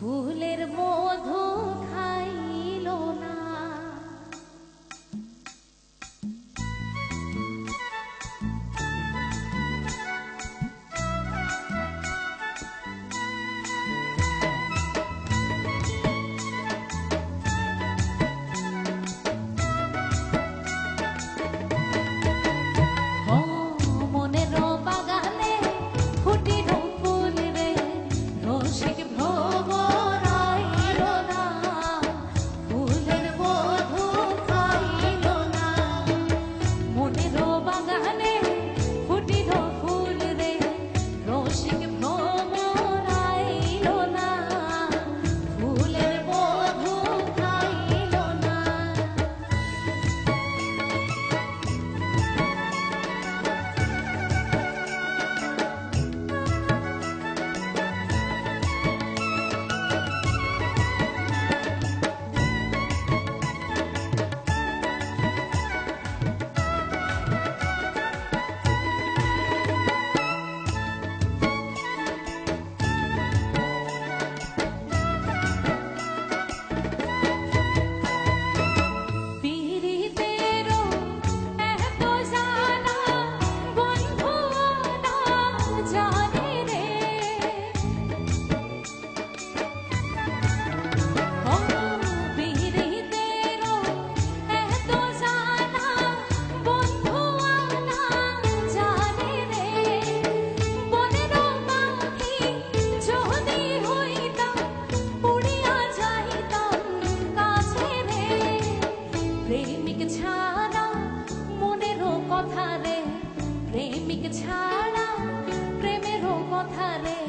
ফুলের মধু খাইল না। ছাড়া প্রেমেরও কথা রে।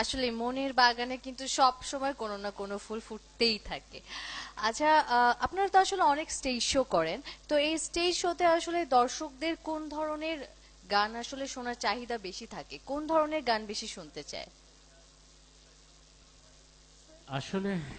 আসলে মনের বাগানে কিন্তু সব সময় কোনো না কোনো ফুল ফুটতেই থাকে। আচ্ছা আপনারা তো আসলে অনেক স্টেজ শো করেন। তো এই স্টেজ শোতে আসলে দর্শকদের কোন ধরনের গান আসলে শোনার চাহিদা বেশি থাকে? কোন ধরনের গান বেশি শুনতে চায়? আসলে